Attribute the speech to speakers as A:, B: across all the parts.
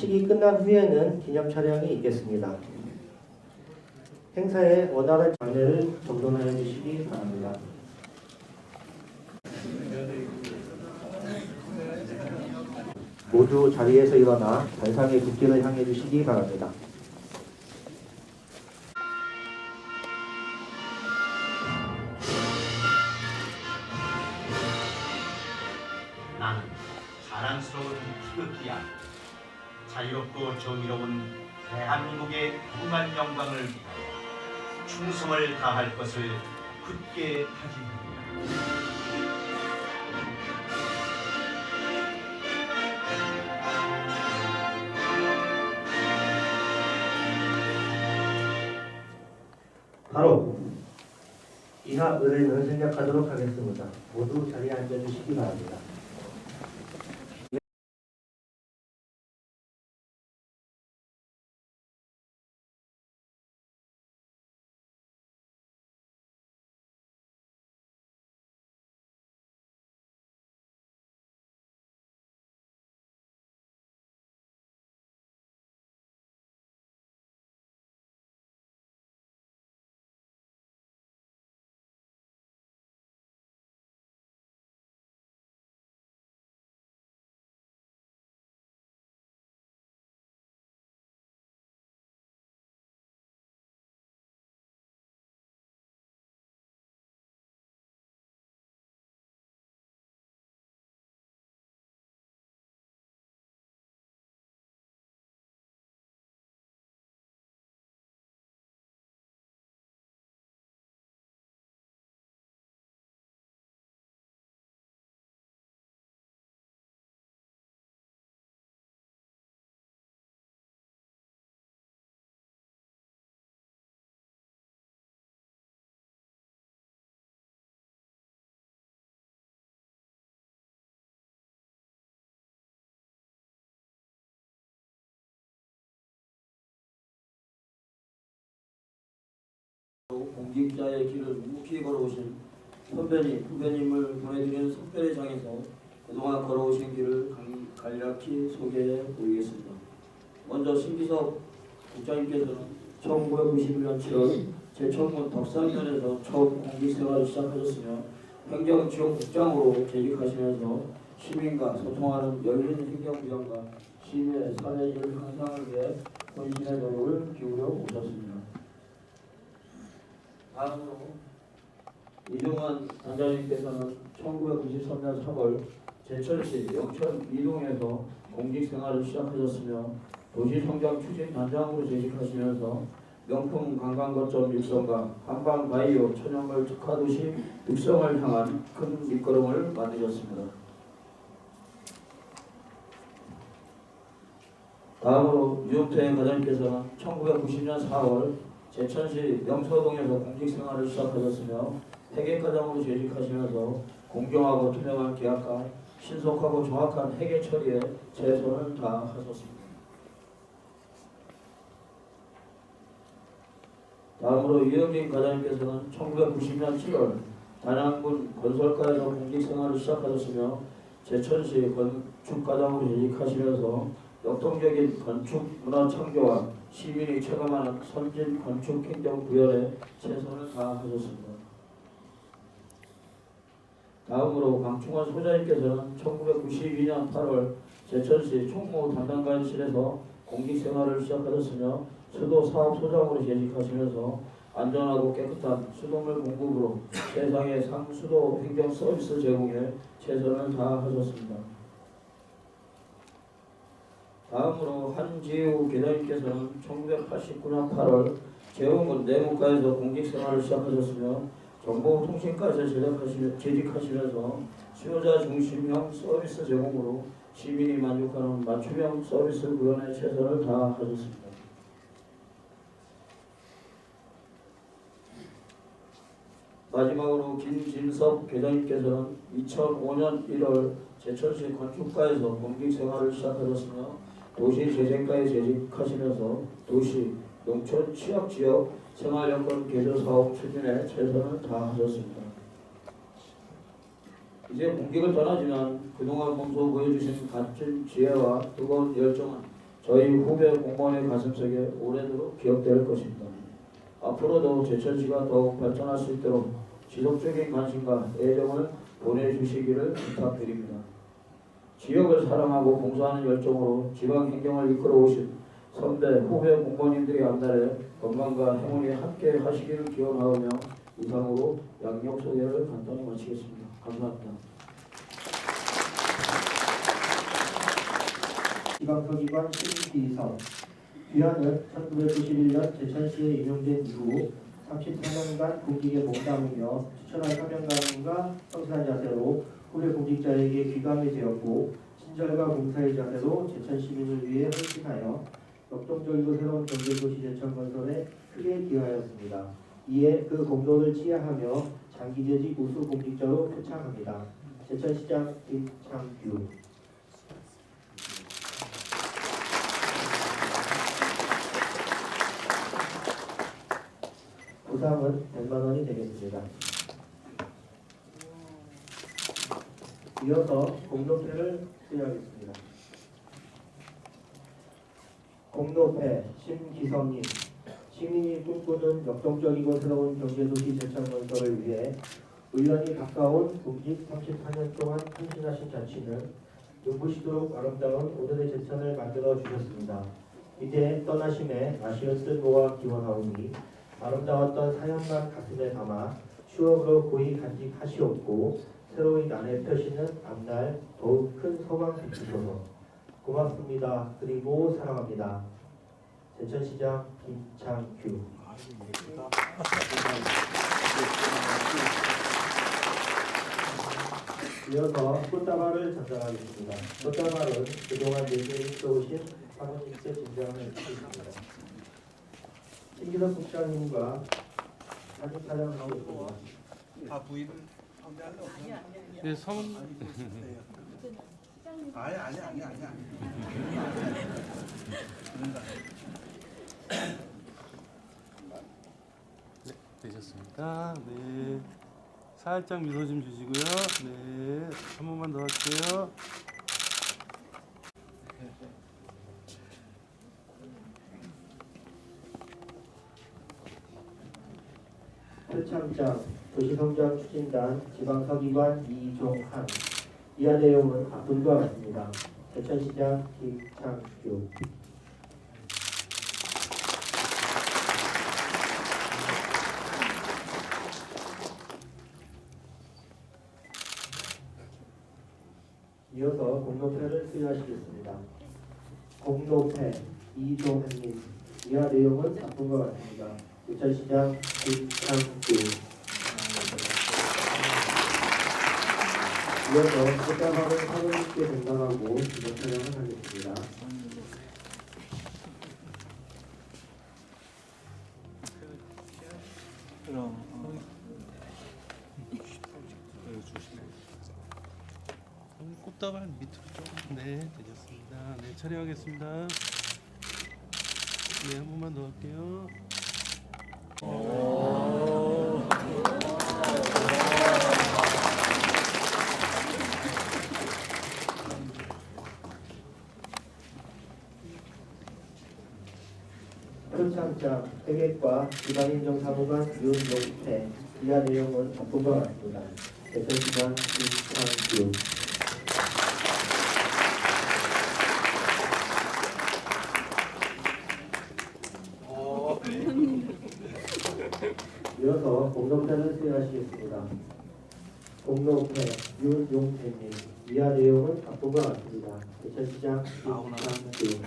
A: 시기 끝난 후에는 기념 촬영이 있겠습니다. 행사에 원활한 장례를 정돈하여 주시기 바랍니다. 모두 자리에서 일어나 발상의 국기를 향해 주시기 바랍니다.
B: 정의로운 대한민국의 무한 영광을 위하여 충성을 다할 것을 굳게 다짐합니다.
A: 바로 이하 의뢰를 생략하도록 하겠습니다. 모두 자리에 앉아주시기 바랍니다.
C: 공직자의 길을 묵묵히 걸어오신 선배님, 후배님을 보내드리는 선별의 장에서 그동안 걸어오신 길을 간- 간략히 소개해 보이겠습니다. 먼저 신기석 국장님께서는 1991년 7월 제천군 덕산면에서 처음 공직생활을 시작하셨으며 행정지원국장으로 재직하시면서 시민과 소통하는 열린 행정부장과 시민의 사회질 향상을 위해 본신의 노력을 기울여 오셨습니다. 다음으로 이종환 단장님께서는 1993년 3월 제천시 영천 이동에서 공직생활을 시작하셨으며 도시성장 추진 단장으로 재직하시면서 명품 관광거점 육성과 한방바이오 천연물 특화도시 육성을 향한 큰 밑거름을 만드셨습니다. 다음으로 유영태 과장님께서는 1990년 4월 제천시 영서동에서 공직생활을 시작하셨으며 회계과장으로 재직하시면서 공정하고 투명한 계약과 신속하고 정확한 회계 처리에 최선을 다하셨습니다. 다음으로 이영진 과장님께서는 1990년 7월 단양군 건설과에서 공직생활을 시작하셨으며 제천시 건축과장으로 재직하시면서 역동적인 건축 문화 창조와 시민이 체감하는 선진 건축 행정 구현에 최선을 다하셨습니다. 다음으로 강충원 소장님께서는 1992년 8월 제천시 총무 담당관실에서 공직생활을 시작하셨으며 수도 사업소장으로 재직하시면서 안전하고 깨끗한 수돗물 공급으로 세상의 상수도 행정 서비스 제공에 최선을 다하셨습니다. 다음으로 한지우 계장님께서는 1989년 8월 재원군 내무과에서 공직생활을 시작하셨으며 정보통신과에서 재직하시면서 수요자 중심형 서비스 제공으로 시민이 만족하는 맞춤형 서비스 구현에 최선을 다하셨습니다. 마지막으로 김진섭 계장님께서는 2005년 1월 제천시 건축과에서 공직생활을 시작하셨으며 도시 재생과에 재직하시면서 도시, 농촌, 취약지역 생활여건 개조 사업 추진에 최선을 다하셨습니다. 이제 공직을 떠나지만 그동안 몸소 보여주신 값진 지혜와 뜨거운 열정은 저희 후배 공무원의 가슴속에 오래도록 기억될 것입니다. 앞으로도 제천시가 더욱 발전할 수 있도록 지속적인 관심과 애정을 보내주시기를 부탁드립니다. 지역을 사랑하고 봉사하는 열정으로 지방 행정을 이끌어 오신 선배 후배 공무원님들의 앞날에 건강과 행운이 함께 하시기를 기원하며 이상으로 양력 소개를 간단히 마치겠습니다. 감사합니다.
A: 지방서기관 신비선 귀하는 1991년 제천시에 임용된 이후 34년간 공직에 몸담으며 추천한 사명감과 성실한 자세로 후배 공직자에게 귀감이 되었고 친절과 봉사의 자세로 제천 시민을 위해 헌신하여 역동적이고 새로운 경제도시 제천 건설에 크게 기여하였습니다. 이에 그 공로를 치하하며 장기재직 우수 공직자로 표창합니다. 제천시장 김창규 보상은 100만 원이 되겠습니다. 이어서 공로패를 수여하겠습니다. 공로패 심기성님 시민이 꿈꾸는 역동적이고 새로운 경제도시 제천 건설을 위해 의원이 가까운 공직 34년 동안 헌신하신 자치는 눈부시도록 아름다운 오늘의 제천을 만들어 주셨습니다. 이제 떠나심에 아쉬운 뜻모아 기원하오니 아름다웠던 사연만 가슴에 담아 추억으로 고이 간직하시옵고 새로운 날에 펴시는 앞날 더욱 큰 소망 비추소서 고맙습니다. 그리고 사랑합니다. 제천시장 김창규 이어서 꽃다발을 전달하겠습니다. 꽃다발은 그동안 예술이 써오신 사모님께 진정을 해주십니다. 신기덕 국장님과 사진 촬영하고 있습니다.
D: 다 부인
E: 네, 성
D: 아니 아니 아니 아니 아니.
E: 네, 되셨습니다. 네. 살짝 미소 좀 주시고요. 네. 한 번만 더 할게요.
A: 표창장 도시성장 추진단 지방서기관 이종한 이하 내용은 앞분과 같습니다. 제천시장 김창규 이어서 공로패를 수여하시겠습니다. 공로패 이종한님 이하 내용은 앞분과 같습니다. 제천시장 김창규 이어서 꽃다발을 사모님께 전달하고 기념 촬영을 하겠습니다.
D: 그럼
E: 음, 꽃다발 밑으로 좀. 네, 되셨습니다. 네, 촬영하겠습니다. 네, 한 번만 더 할게요.
A: 표창장 회계과 지방행정사무관 윤용태 이하 내용은 바쁜과 같습니다. 대표시장 김창규 이어서 공로패를 수여하시겠습니다. 공로패 윤용태님 이하 내용은 바쁜과 같습니다. 대표시장 김창규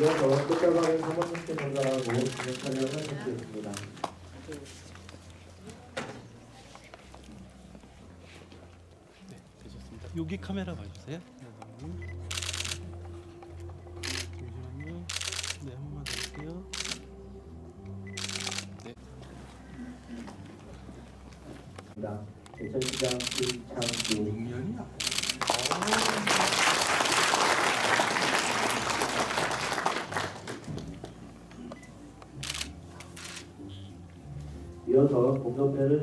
A: 이어서 꽃다발을 사모님께 전달하고 기념 촬영을 하시겠습니다.
E: 네, 되셨습니다. 여기 카메라 봐주세요. 네, 잠시만요. 네, 한 번만 더 할게요. 네.
A: 제천시장 김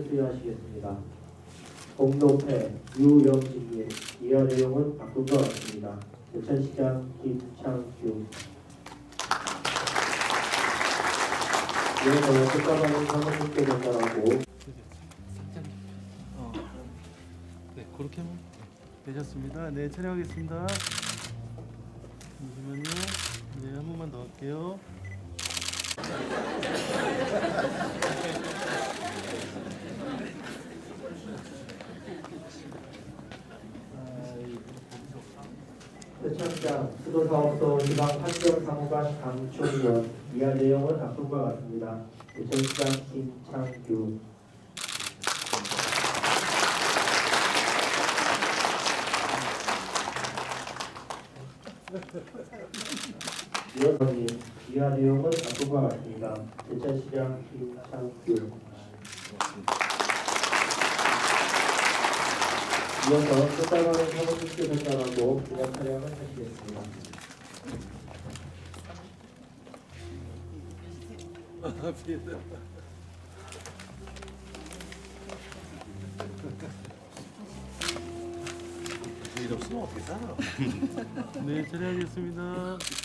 A: 수여하시겠습니다. 공동회 유영진님 이하 내용은 바꾼 것 같습니다. 대천시장 김창규 이어서 끝까지 사모님께 전달하고
E: 어. 네, 그렇게 하면 되셨습니다. 네, 촬영하겠습니다. 잠시만요. 네, 한 번만 더 할게요.
A: 대천시장 수도사업소 지방 환경사무관 강충원 이하 내용은 것 같습니다. 대천시장 김창규 이어서님 이하 내용은 것 같습니다. 대천시장 김창규 이어서 끝발가는 사모님께 전달하고 기념 촬영을 하시겠습니다.
D: 일 없으면 어떻게 살아?
E: 네, 촬영하겠습니다.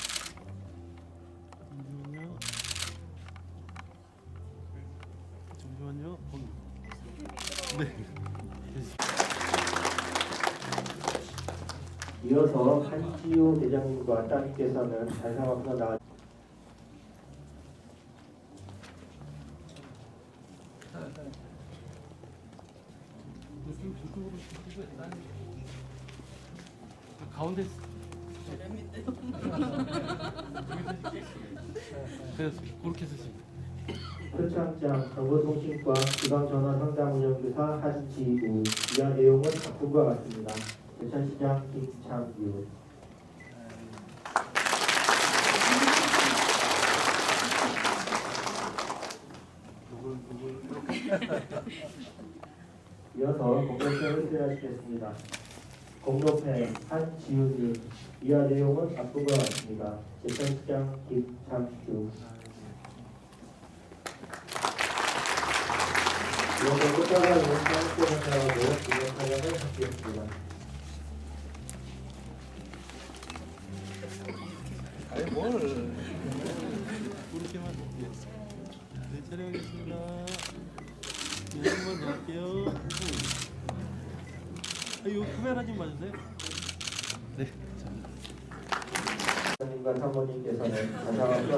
A: 한지우 대장님과 따님께서는 단상 앞으로 나와
E: 가운데 그래서 그렇게 쓰시면
A: 표창장 정보통신과 지방전화상담운영교사 한지우. 이하 내용은 것 같습니다. 대천시장 김창규 이어서 공동회를 수행하시겠습니다. 공동회 한지우님 이하 내용은 바꾼 것 같습니다. 대천시장 김창규 이어서 끝자가 있는 사업계 전달하고 기념 촬영을 하시겠습니다.
D: 아니 뭘?
E: 그렇게만 예. 네, 촬영하겠습니다. 네, 한번 더 할게요. 아, 이거 카메라 좀 봐주세요. 네, 자,
A: 님과 사모님께서는 가장 나와 주시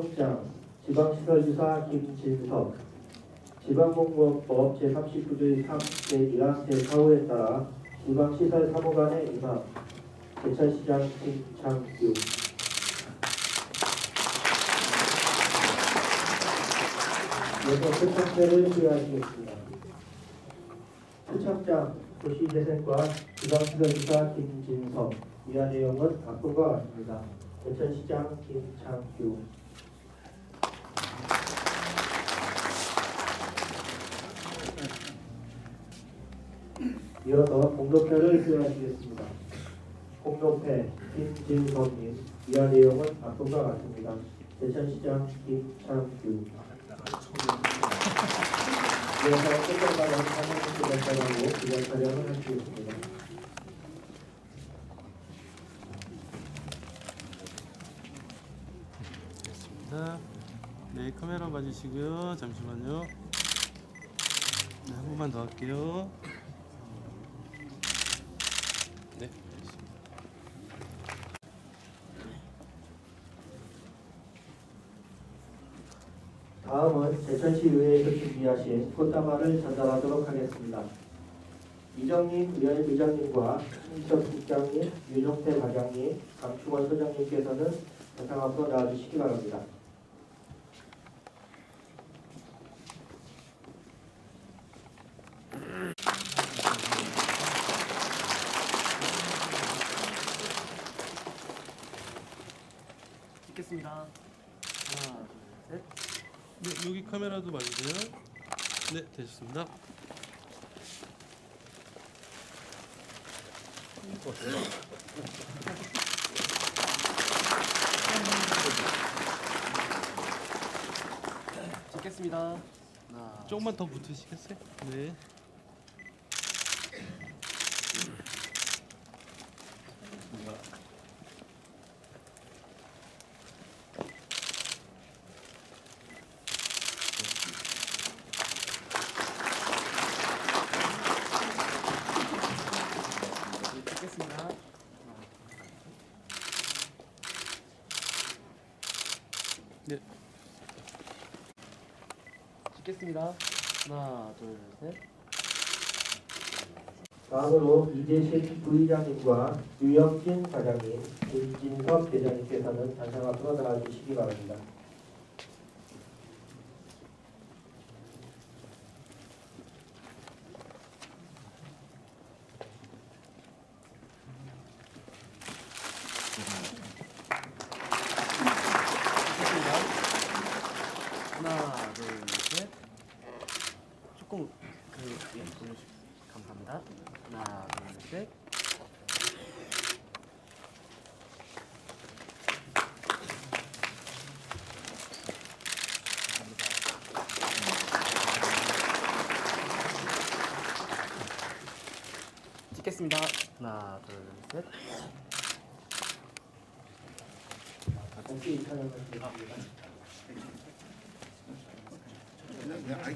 A: 기 임용장 지방시설주사 김진석 지방공무원법 제39조의 3 제1항 제4호에 따라 지방시설 사무관의 임함 대천시장 김창규 이어서 표창장을 수여하시겠습니다. 표창장 도시재생과 지방시설주사 김진석 이하 내용은 것 같습니다. 대천시장 김창규 이어서 공동표를 수여하시겠습니다. 공동패 김진섭님 이하 내용은 것 같습니다. 대천시장 김창규 이어서 끝까지 사무실에 전달하고 기념 촬영을 하시겠습니다.
E: 자, 네, 카메라 봐주시고요. 잠시만요. 네, 한 번만 더 할게요.
A: 다음은 대천시의회에서 준비하신 꽃다발을 전달하도록 하겠습니다. 이정님 의원 의장님과 신석 국장님, 윤용태 과장님, 강충원 소장님께서는 대상 앞으로 나와주시기 바랍니다.
F: 찍겠습니다. 하나, 둘, 셋.
E: 네, 여기 카메라도 맞으세요? 네, 되셨습니다.
F: 찍겠습니다.
E: 조금만 더 붙으시겠어요? 네.
F: 찍겠습니다. 하나, 둘, 셋.
A: 다음으로 이재실 부의장님과 유영진 사장님, 김진섭 대장님께서는 단상 앞으로 나와주시기 바랍니다.
F: 하나, 둘, 셋. 조금 그 예, 올려주세요. 감사합니다. 하나, 둘, 셋. 찍겠습니다. 하나, 둘, 셋.
A: 같이 촬영을 드 리겠습니다.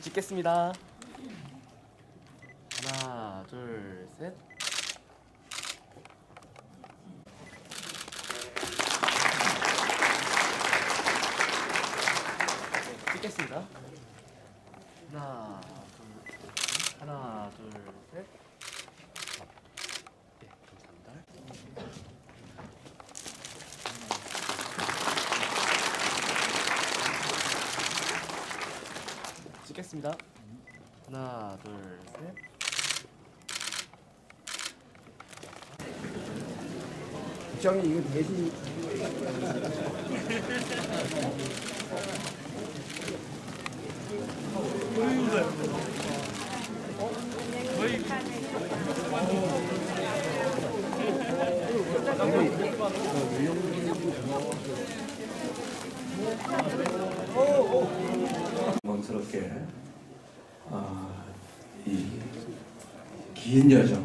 F: 찍겠습니다. 하나, 둘, 셋. 찍겠습니다. 하나, 둘, 하나, 둘, 셋. 네, 감사합니다. 찍겠습니다. 하나, 둘, 셋.
A: 부장님 이거 대신
G: 영광스럽게 아, 이긴 여정,